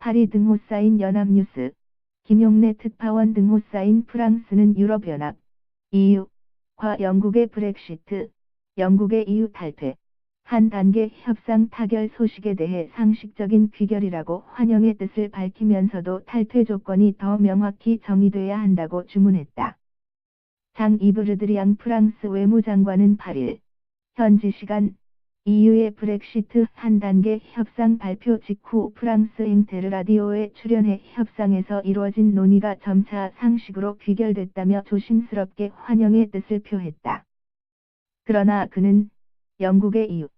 파리 등호 쌓인 연합뉴스, 김용래 특파원 등호 쌓인 프랑스는 유럽연합, EU과 영국의 브렉시트, 영국의 EU 탈퇴, 한 단계 협상 타결 소식에 대해 상식적인 귀결이라고 환영의 뜻을 밝히면서도 탈퇴 조건이 더 명확히 정의돼야 한다고 주문했다. 장 이브르드리앙 프랑스 외무장관은 8일 현지 시간 EU의 브렉시트 한 단계 협상 발표 직후 프랑스 잉테르 라디오에 출연해 협상에서 이루어진 논의가 점차 상식으로 귀결됐다며 조심스럽게 환영의 뜻을 표했다. 그러나 그는 영국의 EU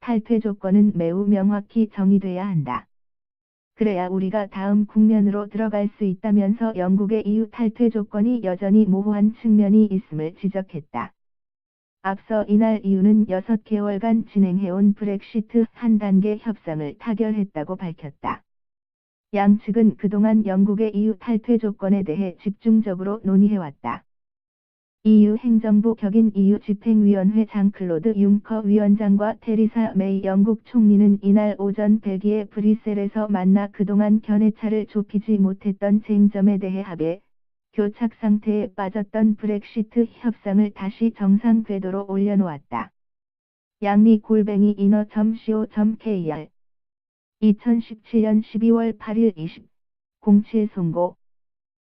탈퇴 조건은 매우 명확히 정의돼야 한다. 그래야 우리가 다음 국면으로 들어갈 수 있다면서 영국의 EU 탈퇴 조건이 여전히 모호한 측면이 있음을 지적했다. 앞서 이날 이유는 6개월간 진행해온 브렉시트 한 단계 협상을 타결했다고 밝혔다. 양측은 그동안 영국의 EU 탈퇴 조건에 대해 집중적으로 논의해왔다. EU 행정부 격인 EU 집행위원회 장클로드 융커 위원장과 테리사 메이 영국 총리는 이날 오전 벨기에 브뤼셀에서 만나 그동안 견해차를 좁히지 못했던 쟁점에 대해 합의, 교착 상태에 빠졌던 브렉시트 협상을 다시 정상 궤도로 올려놓았다. 양리 골뱅이 인어.co.kr 2017년 12월 8일 20 07 송고